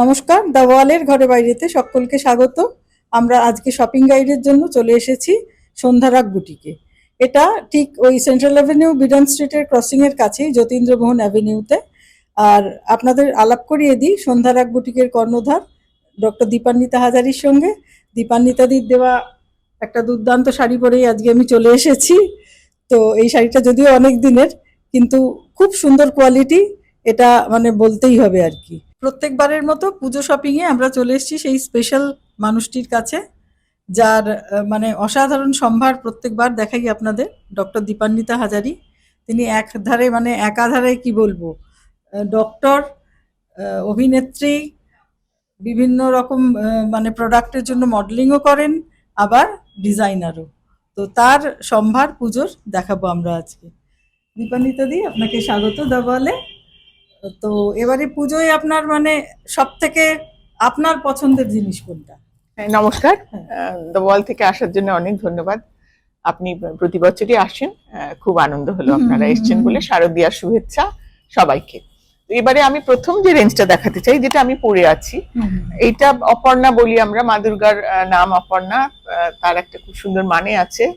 নমস্কার, দ্য ওয়ালের ঘরে বাইরেতে সকলকে স্বাগত। আমরা আজকে শপিং গাইডের জন্য চলে এসেছি সন্ধ্যারাগ বুটিকে এটা ঠিক ওই সেন্ট্রাল অ্যাভিনিউ, বিডন স্ট্রিটের ক্রসিং এর কাছেই যতীন্দ্রমোহন অ্যাভিনিউতে। আর আপনাদের আলাপ করিয়ে দিই সন্ধ্যারাগ বুটিকের কর্ণধার, ডক্টর দীপান্বিতা হাজারির সঙ্গে। দীপান্বিতাদির দেওয়া একটা দুর্দান্ত শাড়ি পরেই আজকে আমি চলে এসেছি। তো এই শাড়িটা যদিও অনেক দিনের, কিন্তু খুব সুন্দর কোয়ালিটি এটা মানে বলতেই হবে আর কি। প্রত্যেকবারের মতো পুজো শপিংয়ে আমরা চলে এসেছি সেই স্পেশাল মানুষটির কাছে, যার মানে অসাধারণ সম্ভার প্রত্যেকবার দেখাই আপনাদের ডক্টর দীপান্বিতা হাজারি। তিনি এক ধারে মানে একাধারে কি বলব ডক্টর অভিনেত্রী, বিভিন্ন রকম মানে প্রোডাক্টের জন্য মডেলিংও করেন, আবার ডিজাইনারও তো তার সম্ভার পুজোর দেখাবো আমরা আজকে। দীপান্বিতা দি, আপনাকে স্বাগত দেওয়ালে তো এবারে পুজোয় আপনার মানে সব থেকে আপনার পছন্দের জিনিস কোনটা? হ্যাঁ, নমস্কার। হ্যাঁ। দ্য ওয়াল থেকে আসার জন্য অনেক ধন্যবাদ। আপনি প্রতি বছরই আসেন। খুব আনন্দ হলো আপনারা এসছেন বলে। শারদীয়ার শুভেচ্ছা সবাইকে। এবারে আমি প্রথম যে রেঞ্জটা দেখাতে চাই যেটা আমি পরে আছি এইটা অপর্ণা বলি আমরা। মা দুর্গার নাম অপর্ণা। তার একটা খুব সুন্দর মানে আছে।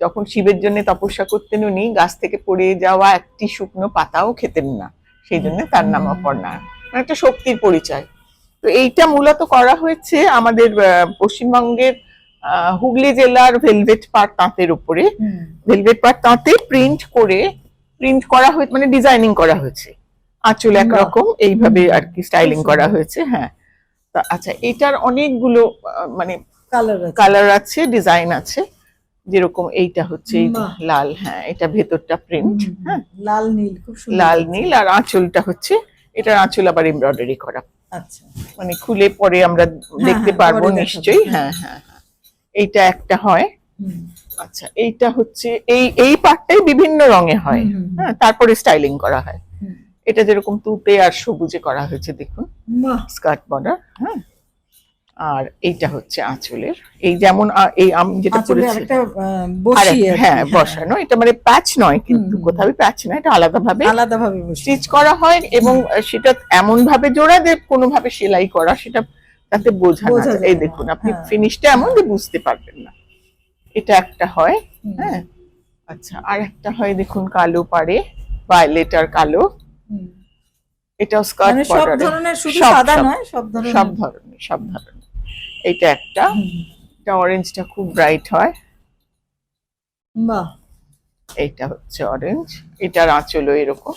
যখন শিবের জন্য তপস্যা করতেন উনি গাছ থেকে পড়ে যাওয়া একটি শুকনো পাতাও খেতেন না। সেই জন্য তার নাম। অপর্ণা মানে একটা শক্তির পরিচয়। তো এইটা মূলত করা হয়েছে আমাদের পশ্চিমবঙ্গের হুগলি জেলার ভেলভেট পাট তাঁতের উপরে। ভেলভেট পাট তাঁতে প্রিন্ট করে প্রিন্ট করা হয়েছে মানে ডিজাইনিং করা হয়েছে। আঁচল একরকম এইভাবে আর কি স্টাইলিং করা হয়েছে হ্যাঁ। তা আচ্ছা এটার অনেকগুলো মানে কালার কালার আছে ডিজাইন আছে। যেরকম এইটা হচ্ছে। লাল হ্যাঁ এটা ভেতরটা প্রিন্ট হ্যাঁ। লাল নীল খুব সুন্দর লাল নীল আর আঁচলটা হচ্ছে এটার আঁচল আবার এমব্রয়ডারি করা। আচ্ছা। মানে খুলে পরে আমরা দেখতে হ্যাঁ, পারব নিশ্চয়ই হ্যাঁ। হ্যাঁ হ্যাঁ। হ্যাঁ এইটা একটা হয়। আচ্ছা এইটা হচ্ছে এই এই পার্টটাই বিভিন্ন রঙে হয়। হ্যাঁ তারপরে স্টাইলিং করা হয়। এটা যেরকম তুতে আর সবুজে করা হয়েছে দেখুন। স্কার্ট বর্ডার হ্যাঁ। আর এইটা হচ্ছে আঁচলের। এই যেমন এই আমি যেটা পরেছি হ্যাঁ বসানো। এটা মানে প্যাচ নয় কিন্তু কোথাও প্যাচ নয় এটা আলাদা ভাবে আলাদা ভাবে স্টিচ করা হয় এবং সেটা এমন ভাবে জোড়া যে কোনো ভাবে সেলাই করা সেটা তাতে বোঝা না এই দেখুন আপনি হ্যাঁ। ফিনিশটা এমন যে বুঝতে পারবেন না। এটা একটা হয় হ্যাঁ। আচ্ছা আর একটা হয় দেখুন কালো পাড়ে ভায়োলেট আর কালো। এটাও স্কার্ট মানে সব ধরনের শুধু সাদা নয় সব ধরনের। সব ধরনের সব ধরনের। এইটা একটা। এটা অরেঞ্জটা খুব ব্রাইট হয়। বাহ। এটা হচ্ছে অরেঞ্জ এটার আঁচলও এরকম।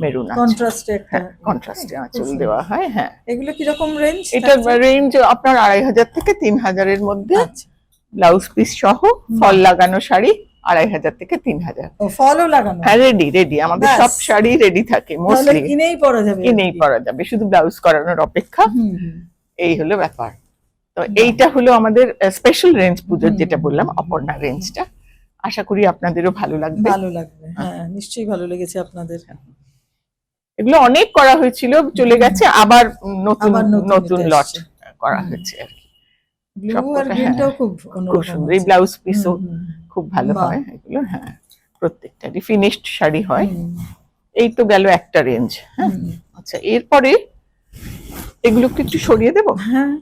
মেরুন কন্ট্রাস্টে একটা হ্যাঁ কন্ট্রাস্টে আঁচল দেওয়া হয় হ্যাঁ। এগুলো কি রকম রেঞ্জ এটা রেঞ্জ আপনার আড়াই হাজার থেকে তিন হাজারের মধ্যে। আচ্ছা। ব্লাউজ পিস সহ ফল লাগানো শাড়ি আড়াই হাজার থেকে তিন হাজার। ফলও লাগানো? হ্যাঁ রেডি রেডি আমাদের সব শাড়ি রেডি থাকে মোস্টলি কিনেই পরা যাবে কিনেই পরা যাবে। শুধু ব্লাউজ করানোর অপেক্ষা। এই হলো ব্যাপার। তো এইটা হলো আমাদের স্পেশাল রেঞ্জ পুজোর যেটা বললাম অপর্ণা রেঞ্জটা আশা করি আপনাদেরও ভালো লাগবে। ভালো লাগবে হ্যাঁ নিশ্চয়ই ভালো লেগেছে আপনাদের। এগুলো অনেক করা হয়েছিল চলে গেছে আবার নতুন নতুন লট করা হয়েছে আর কি। ব্লু আর গ্রিনটাও হ্যাঁ। খুব খুব সুন্দর। এই। ব্লাউজ পিসও খুব ভালো হয় এগুলো হ্যাঁ প্রত্যেকটারই। ফিনিশড শাড়ি হয়। এই তো গেল একটা রেঞ্জ হ্যাঁ। আচ্ছা এরপরে এগুলোকে একটু সরিয়ে দেবো? হ্যাঁ।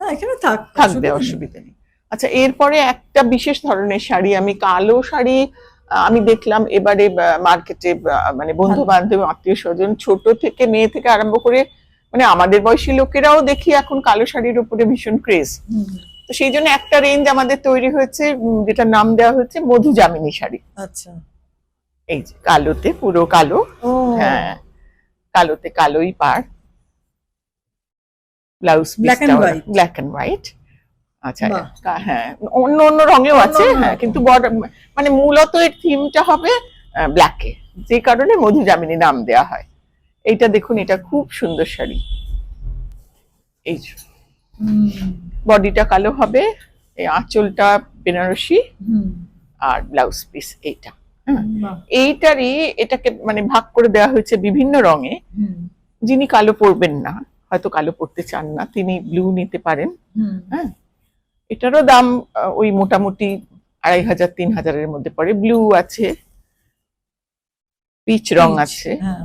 এখানে থাক থাকবে অসুবিধা নেই। অসুবিধা নেই। আচ্ছা এরপরে একটা বিশেষ ধরনের শাড়ি আমি কালো শাড়ি আমি দেখলাম এবারে মার্কেটে মানে বন্ধু বান্ধব আত্মীয় স্বজন ছোট থেকে মেয়ে থেকে আরম্ভ করে মানে আমাদের বয়সী লোকেরাও দেখি এখন কালো শাড়ির উপরে ভীষণ ক্রেজ। তো সেই জন্য একটা রেঞ্জ আমাদের তৈরি হয়েছে যেটার নাম দেওয়া হয়েছে মধু জামিনী শাড়ি। আচ্ছা। এই যে কালোতে পুরো কালো। হ্যাঁ কালোতে কালোই পার। Blouse Black and white. Black and white আচ্ছা হ্যাঁ অন্য অন্য রঙেও আছে হ্যাঁ কিন্তু মানে মূলত এর থিমটা হবে ব্ল্যাকে যে কারণে মধু জামিনী নাম দেওয়া হয়। এইটা দেখুন এটা খুব সুন্দর শাড়ি। এই বডিটা কালো হবে এই আঁচলটা বেনারসি আর ব্লাউজ পিস এইটা হ্যাঁ। এইটারই এটাকে মানে ভাগ করে দেওয়া হয়েছে বিভিন্ন রঙে। যিনি কালো পরবেন না হয়তো কালো পরতে চান না তিনি ব্লু নিতে পারেন। হ্যাঁ? এটারও দাম ওই মোটামুটি আড়াই হাজার তিন হাজারের মধ্যে পড়ে। ব্লু আছে পিচ রং আছে। হ্যাঁ।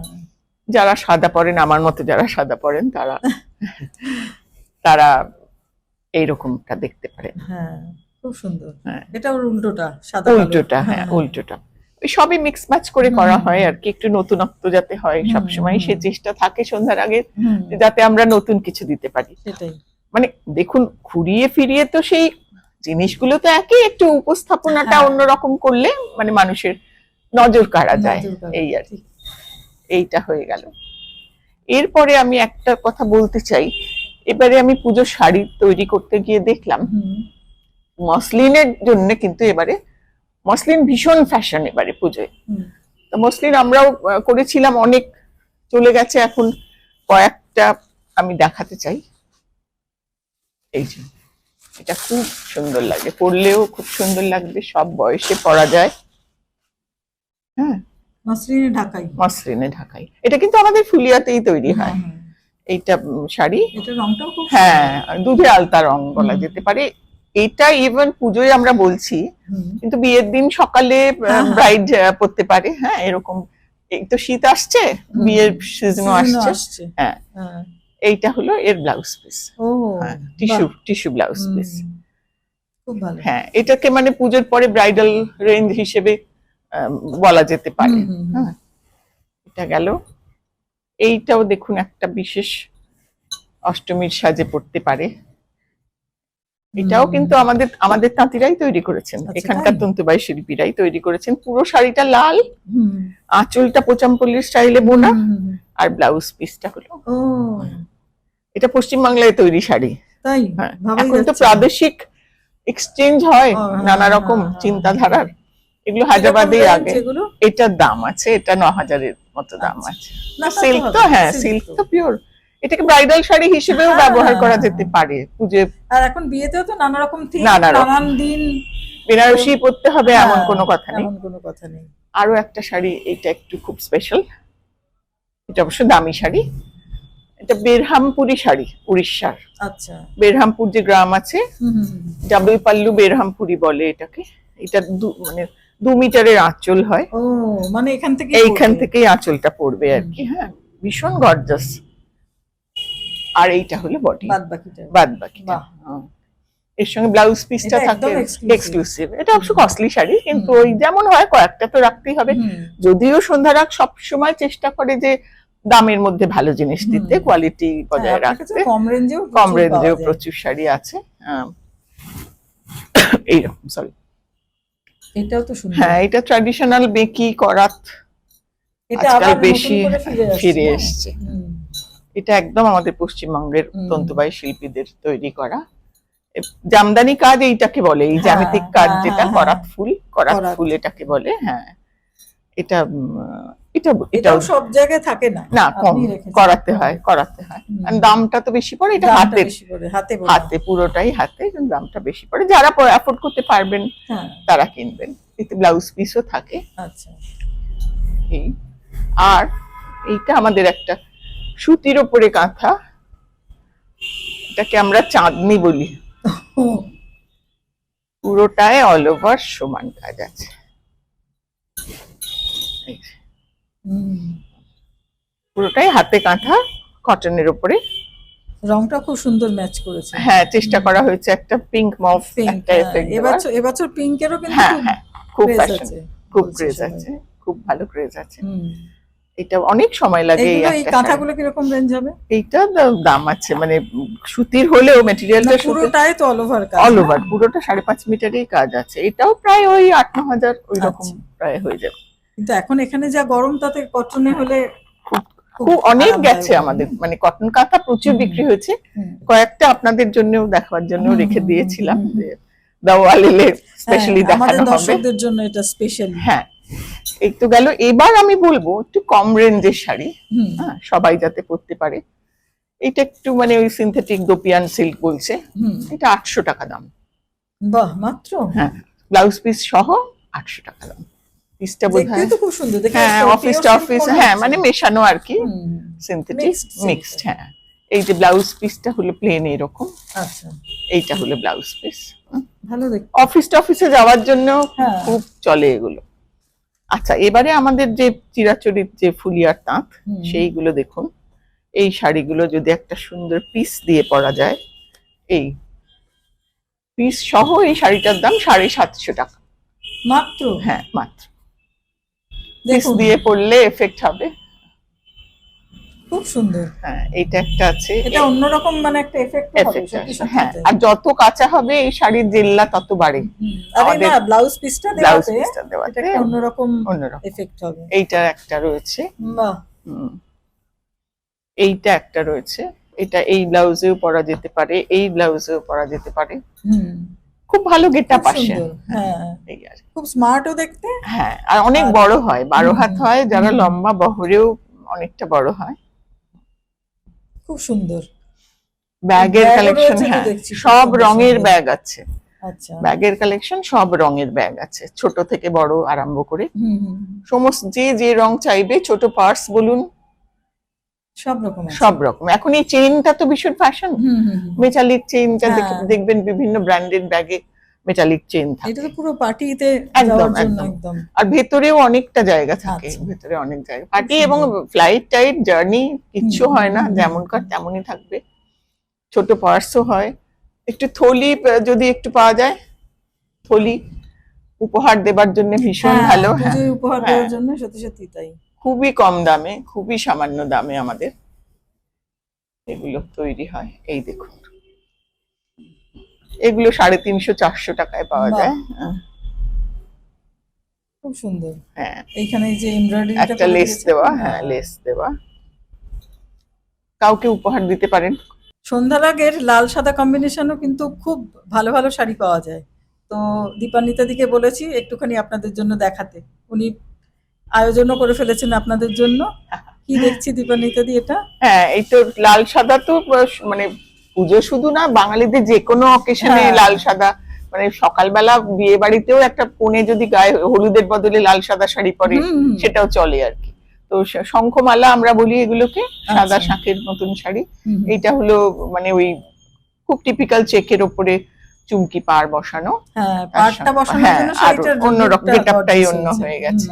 যারা সাদা পরেন আমার মতো যারা সাদা পরেন তারা তারা এইরকমটা দেখতে পারেন। হ্যাঁ খুব সুন্দর। হ্যাঁ। এটা উল্টোটা সাদা উল্টোটা হ্যাঁ উল্টোটা। ওই সবই মিক্স ম্যাচ করে করা হয় আর কি একটু নতুনত্ব যাতে হয় সবসময়। সে চেষ্টা থাকে সন্ধ্যার আগে যাতে আমরা নতুন কিছু দিতে পারি। মানে দেখুন ঘুরিয়ে ফিরিয়ে তো সেই জিনিসগুলো তো একই একটু উপস্থাপনাটা হ্যাঁ। অন্যরকম করলে মানে মানুষের নজর কাড়া যায়। এই আর কি। এইটা হয়ে গেল। এরপরে আমি একটা কথা বলতে চাই। এবারে আমি পুজোর শাড়ি তৈরি করতে গিয়ে দেখলাম মসলিনের জন্য কিন্তু এবারে মসলিন ভীষণ ফ্যাশন এবারে পুজোয়। তো মসলিন আমরাও করেছিলাম অনেক চলে গেছে এখন কয়েকটা আমি দেখাতে চাই। এই যে এটা খুব সুন্দর লাগে পরলেও খুব সুন্দর লাগবে সব বয়সে পরা যায়। হ্যাঁ। মসলিনে ঢাকাই। মসলিনে ঢাকাই। এটা কিন্তু আমাদের ফুলিয়াতেই তৈরি হয় হ্যাঁ, এইটা শাড়ি। এটা রংটাও খুব হ্যাঁ দুধে আলতা রং বলা যেতে পারে। এটা ইভেন পুজোয় আমরা বলছি কিন্তু বিয়ের দিন সকালে হ্যাঁ। ব্রাইড পড়তে পারে হ্যাঁ এরকম। এই তো শীত আসছে বিয়ের সিজনও আসছে। হ্যাঁ। হ্যাঁ। এইটা হলো এর blouse piece tissue tissue blouse piece খুব ভালো। হ্যাঁ এটাকে মানে পুজোর পরে ব্রাইডাল রেঞ্জ হিসেবে বলা যেতে পারে। হ্যাঁ। এটা গেল। এইটাও দেখুন একটা বিশেষ অষ্টমীর সাজে পড়তে পারে। এটাও কিন্তু আমাদের আমাদের তাঁতিরাই তৈরি করেছেন। আচ্ছা, এখানকার? তন্তুবাই শিল্পীরাই তৈরি করেছেন। পুরো শাড়িটা লাল আঁচলটা পোচামপল্লির স্টাইলে বোনা। আর ব্লাউজ পিসটা হলো। এটা পশ্চিমবাংলায় তৈরি শাড়ি। তাই? হ্যাঁ এখন তো প্রাদেশিক এক্সচেঞ্জ হয় হ্যাঁ, নানা হ্যাঁ, রকম চিন্তাধারার। এগুলো হায়দ্রাবাদে আগে। এটার দাম আছে এটা ন হাজারের মতো দাম আচ্ছা। আছে। না, সিল্ক তো হ্যাঁ সিল্ক। তো। পিওর এটাকে ব্রাইডাল শাড়ি হিসেবেও হ্যাঁ, ব্যবহার করা যেতে। পারে। পুজোয় আর এখন বিয়েতেও তো নানা রকম। থিম নানান দিন বেনারসি পরতে হবে এমন হ্যাঁ, কোনো কথা নেই। এমন কোনো কথা নেই। আরও একটা শাড়ি এটা একটু খুব স্পেশাল এটা অবশ্য দামি শাড়ি। এটা বেরহামপুরি শাড়ি উড়িষ্যার। আচ্ছা। বেরহামপুর যে গ্রাম আছে। ডাবল পাল্লু বেরহামপুরি বলে এটাকে। এটা দু- মানে দু মিটারের আঁচল হয়। ও মানে এখান থেকে এইখান থেকেই আঁচলটা পড়বে আর কি হ্যাঁ। ভীষণ গর্জাস আর এইটা হলো বডি বাদ বাকিটা বাদ বাকিটা। এর সঙ্গে ব্লাউজ পিসটা থাকে। এক্সক্লুসিভ এটা অবশ্য কস্টলি শাড়ি কিন্তু ওই যেমন হয় কয়েকটা তো রাখতেই হবে। যদিও সন্ধ্যারাগ সব সময় চেষ্টা করে যে দামের মধ্যে ভালো জিনিস দিতে কোয়ালিটি বজায় রাখতে। কম রেঞ্জেও কম রেঞ্জেও প্রচুর শাড়ি আছে। এইরকম সরি এটাও তো সুন্দর। হ্যাঁ এটা ট্র্যাডিশনাল বেকি করাত এটা আবার বেশি ফিরে আসছে এসছে। এটা একদম আমাদের পশ্চিমবঙ্গের হুম। তন্তুবাই শিল্পীদের তৈরি করা। জামদানি কাজ এইটাকে বলে এই হ্যাঁ, জ্যামিতিক কাজ হ্যাঁ, যেটা হ্যাঁ, করাত ফুল করাত। ফুল এটাকে বলে হ্যাঁ। এটা এটা এটাও সব জায়গায় থাকে না। না কম করাতে হয় করাতে হয়। আর দামটা তো বেশি পড়ে এটা পড়ে, হাতে হাতে পুরোটাই হাতে দামটা বেশি পড়ে। যারা অ্যাফোর্ড করতে পারবেন হ্যাঁ। তারা কিনবেন। এতে ব্লাউজ পিসও থাকে। আচ্ছা। এই আর এইটা আমাদের একটা সুতির ওপরে কাঁথা এটাকে আমরা চাঁদনি বলি। পুরোটায় অল ওভার সমান কাজ আছে। পুরোটাই হাতে কাঁথা কটনের ওপরে রংটা খুব সুন্দর ম্যাচ করেছে। হ্যাঁ চেষ্টা করা হয়েছে একটা পিঙ্ক মফ একটা এফেক্ট এবছর এবছর পিঙ্কেরও কিন্তু হ্যাঁ খুব হ্যাঁ খুব আছে, খুব ক্রেজ আছে খুব ভালো ক্রেজ আছে। এটা অনেক সময় লাগে এই কাঁথাগুলো কীরকম রেঞ্জ হবে? এইটা দাম আছে মানে সুতির হলেও মেটেরিয়ালটা পুরোটাই তো অল ওভার কাজ অল ওভার পুরোটা সাড়ে পাঁচ মিটারেই কাজ আছে। এটাও প্রায় ওই আট ন হাজার ওই রকম আচ্ছা। প্রায় হয়ে যাবে। কিন্তু এখন এখানে যা গরম তাতে কটনে হলে খুব অনেক গেছে আমাদের। মানে কটন কাঁথা প্রচুর বিক্রি হয়েছে। কয়েকটা আপনাদের জন্য দেখার জন্য রেখে দিয়েছিলাম দেওয়াল স্পেশালি হ্যাঁ, দেখানো হবে। আমাদের দর্শকদের জন্য এটা স্পেশালি হ্যাঁ এই তো গেল। এবার আমি বলব একটু কম রেঞ্জের শাড়ি। হ্যাঁ সবাই যাতে পরতে পারে। এটা একটু মানে ওই সিনথেটিক দোপিয়ান সিল্ক বলছে। এটা আটশো টাকা দাম। বাহ মাত্র? হ্যাঁ ব্লাউজ পিস সহ আটশো টাকা দাম। পিসটা বোধ দেখতে খুব সুন্দর। হ্যাঁ অফিস অফিস হ্যাঁ মানে মেশানো আর কি। সিনথেটিক মিক্সড হ্যাঁ। এই যে ব্লাউজ পিসটা হলো প্লেন এরকম। আচ্ছা। এইটা হলো ব্লাউজ পিস ভালো দেখতে। অফিস টফিসে যাওয়ার জন্য হ্যাঁ। খুব চলে এগুলো। আচ্ছা এবারে আমাদের যে চিরাচরিত যে ফুলিয়ার তাঁত সেইগুলো দেখুন। এই শাড়িগুলো যদি একটা সুন্দর পিস দিয়ে পরা যায় এই পিস সহ এই শাড়িটার দাম সাড়ে সাতশো টাকা। মাত্র? হ্যাঁ মাত্র। পিস দিয়ে পরলে এফেক্ট হবে খুব সুন্দর। হ্যাঁ এইটা একটা আছে। এটা অন্যরকম মানে একটা এফেক্ট হবে হ্যাঁ আর যত কাঁচা হবে এই শাড়ির জেল্লা তত বাড়ে। আরে না ব্লাউজ পিসটা ব্লাউজ এটা একটা অন্যরকম অন্যরকম। এফেক্ট হবে। একটা রয়েছে। বাহ। এইটা একটা রয়েছে। এটা এই ব্লাউজেও পরা যেতে পারে এই ব্লাউজেও পরা যেতে পারে। হুম। খুব ভালো গেটা পাশে হ্যাঁ। খুব স্মার্টও দেখতে। হ্যাঁ আর অনেক বড় হয় বারো হাত হয় যারা লম্বা বহরেও অনেকটা বড় হয়। খুব সুন্দর। ব্যাগের কালেকশন হ্যাঁ সব রঙের ব্যাগ আছে। আচ্ছা। ব্যাগের কালেকশন সব রঙের ব্যাগ আছে ছোট থেকে বড় আরম্ভ করে। সমস্ত যে যে রং চাইবে ছোট পার্স বলুন। সব রকম সব রকম। এখন এই চেইনটা তো ভীষণ ফ্যাশন। মেটালিক চেইনটা। দেখবেন বিভিন্ন ব্র্যান্ডেড ব্যাগে মেটালিক চেইন থাকে। এটা তো পুরো পার্টিতে যাওয়ার জন্য একদম। আর ভেতরেও অনেকটা জায়গা থাকে আচ্ছা। ভেতরে অনেক জায়গা। পার্টি এবং ফ্লাইট টাইট জার্নি কিচ্ছু হয় না যেমনকার তেমনই থাকবে। ছোট পার্সও হয়। একটু থলি যদি একটু পাওয়া যায় থলি উপহার দেবার জন্য ভীষণ হ্যাঁ, ভালো হ্যাঁ। উপহার হ্যাঁ। দেওয়ার জন্য সত্যি সত্যি তাই। খুবই কম দামে খুবই সামান্য দামে আমাদের এগুলো তৈরি হয়। এই দেখুন। এগুলো সাড়ে তিনশো চারশো টাকায় পাওয়া যায়। হ্যাঁ, খুব সুন্দর। হ্যাঁ। এইখানে এই যে এমব্রয়ডারিটা একটা লেস দেওয়া হ্যাঁ। লেস দেওয়া। কাউকে উপহার দিতে পারেন। সন্ধ্যারাগের লাল সাদা কম্বিনেশনও কিন্তু খুব ভালো ভালো শাড়ি পাওয়া যায়। তো দীপান্বিতা দিকে বলেছি একটুখানি আপনাদের জন্য দেখাতে। উনি আয়োজনও করে ফেলেছেন আপনাদের জন্য। কি দেখছি দীপান্বিতা দি এটা? হ্যাঁ এই তো লাল সাদা তো মানে পুজো শুধু না বাঙালিদের যে কোনো অকেশনে হ্যাঁ। লাল সাদা মানে সকালবেলা বিয়ে বাড়িতেও একটা কোণে যদি গায়ে হলুদের বদলে লাল সাদা শাড়ি পরে। সেটাও চলে আর কি তো শঙ্খমালা আমরা বলি এগুলোকে সাদা আচ্ছা। শাঁখের মতন শাড়ি। এইটা হলো মানে ওই খুব টিপিক্যাল চেকের ওপরে চুমকি পার বসানো হ্যাঁ হ্যাঁ, আর অন্যরকম lookটা অন্য হয়ে গেছে।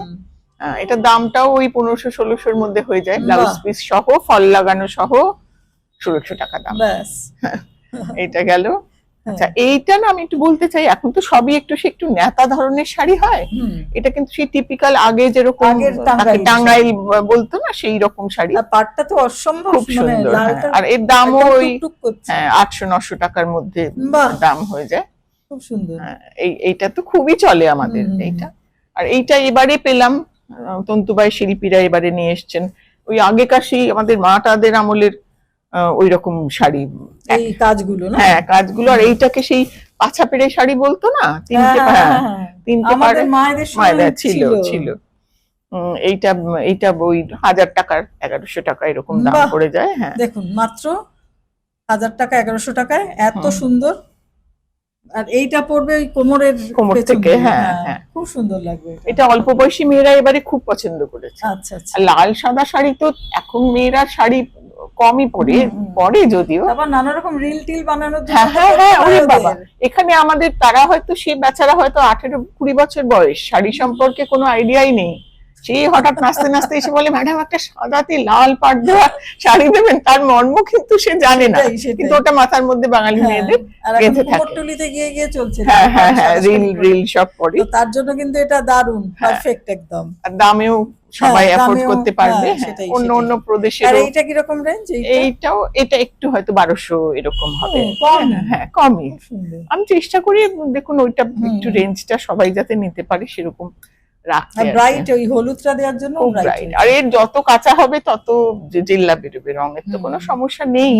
আহ, এটার দামটাও ওই পনেরোশো ষোলোশোর মধ্যে হয়ে যায় ব্লাউজ পিস সহ ফল লাগানো সহ ষোলোশো টাকা দাম। ব্যাস। এইটা গেল। হ্যাঁ। আচ্ছা এইটা না আমি একটু বলতে চাই এখন তো সবই একটু সে একটু নেতা ধরনের শাড়ি হয়। এটা কিন্তু সেই টিপিক্যাল আগে যেরকম টাঙ্গাইল বলতো না সেই রকম শাড়ি। পাটটা তো অসম্ভব খুব মানে সুন্দর হ্যাঁ। আর এর দামও ওই হ্যাঁ আটশো নশো টাকার মধ্যে দাম হয়ে যায়। খুব সুন্দর। এই এইটা তো খুবই চলে আমাদের এইটা। আর এইটা এবারে পেলাম তন্তুবাই শিল্পীরা এবারে নিয়ে এসছেন। ওই আগেকার সেই আমাদের মা তাদের আমলের ওই রকম শাড়ি এই কাজগুলো না? হ্যাঁ কাজগুলো। আর এইটাকে সেই পাছা পেড়ে শাড়ি বলতো না? তিনটে হ্যাঁ, হ্যাঁ, হ্যাঁ। তিনটে আমাদের মায়েদের ছিল। ছিল এইটা এইটা ওই হাজার টাকার এগারোশো টাকা এরকম দাম। পড়ে যায় হ্যাঁ। দেখুন মাত্র হাজার টাকা এগারোশো টাকায় এত সুন্দর। আর এইটা পড়বে ওই কোমরের কোমর থেকে, হ্যাঁ, হ্যাঁ। খুব সুন্দর লাগবে এটা। এটা অল্প বয়সী মেয়েরা এবারে খুব পছন্দ করেছে। আচ্ছা আচ্ছা। লাল সাদা শাড়ি তো এখন মেয়েরা শাড়ি কমই পড়ে। পরে যদিও। আবার নানা রকম রিল টিল বানানোর হ্যাঁ হ্যাঁ হ্যাঁ ওরে বাবা। এখানে আমাদের তারা হয়তো সে বেচারা হয়তো আঠেরো কুড়ি বছর বয়স শাড়ি সম্পর্কে কোনো আইডিয়াই নেই। সে হঠাৎ নাচতে নাচতে এসে বলে ম্যাডাম একটা সাদাতে লাল পাট দেওয়া শাড়ি দেবেন তার মর্ম কিন্তু সে জানে না। কিন্তু ওটা মাথার মধ্যে বাঙালি হ্যাঁ, মেয়েদের গেঁথে থাকে। কুমোরটুলিতে গিয়ে গিয়ে চলছে। হ্যাঁ হ্যাঁ হ্যাঁ রিল রিল সব পরে। তার জন্য কিন্তু এটা দারুণ হ্যাঁ। পারফেক্ট একদম। আর দামেও সবাই হ্যাঁ, অ্যাফোর্ড করতে পারবে হ্যাঁ, হ্যাঁ, অন্য। অন্য আর প্রদেশেরও এইটা কীরকম রেঞ্জ এইটাও এটা একটু হয়তো বারোশো এরকম হবে। কম। হ্যাঁ কমই। আমি চেষ্টা করি দেখুন ওইটা একটু রেঞ্জটা সবাই যাতে নিতে পারে সেরকম। রাখতে। ব্রাইট ওই হলুদটা দেওয়ার জন্য ব্রাইট আর এর যত কাঁচা হবে তত বেরোবে। রঙের তো কোনো সমস্যা নেই।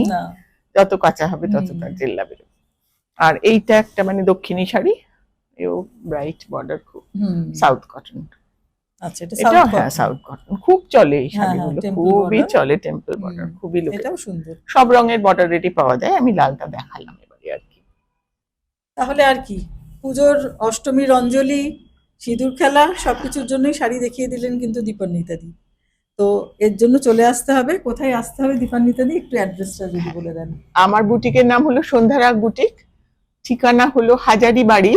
যত কাঁচা হবে তত তার জেল্লা বেরোবে। আর এইটা একটা মানে দক্ষিণী শাড়ি। এও ব্রাইট বর্ডার খুব হুম। সাউথ কটন আচ্ছা এটা এটা সাউথ হ্যাঁ সাউথ কটন খুব চলে এই হ্যাঁ, হ্যাঁ, শাড়িগুলো। খুবই চলে টেম্পল বর্ডার খুবই লোকে এটাও সুন্দর। সব রঙের বর্ডার রেডি পাওয়া যায়। আমি লালটা দেখালাম এবারে আর কি। তাহলে আর কি? পুজোর অষ্টমীর অঞ্জলি সিঁদুর খেলা সবকিছুর জন্যই শাড়ি দেখিয়ে দিলেন কিন্তু দীপান্বিতাদি। তো এর জন্য চলে আসতে হবে। কোথায় আসতে হবে দীপান্বিতাদি? একটু অ্যাড্রেসটা যদি বলে দেন। আমার বুটিকের নাম হলো সন্ধ্যারাগ বুটিক। ঠিকানা হলো হাজারি বাড়ি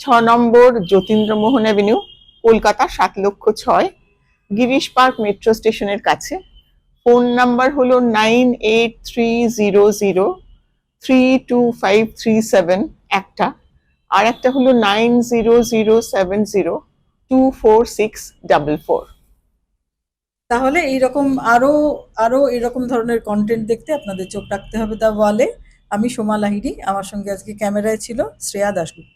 ছ নম্বর যতীন্দ্র মোহন অ্যাভিনিউ কলকাতা সাত লক্ষ ছয়, গিরিশ পার্ক মেট্রো স্টেশনের কাছে। ফোন নাম্বার হলো nine eight three zero zero three two five three seven একটা। আর একটা হলো nine zero zero seven zero two four six double four. তাহলে এইরকম আরও আরও এরকম ধরনের কন্টেন্ট দেখতে আপনাদের চোখ রাখতে হবে দা ওয়ালে আমি সোমা লাহিড়ি, আমার সঙ্গে আজকে ক্যামেরায় ছিল Shreya Dasgupta.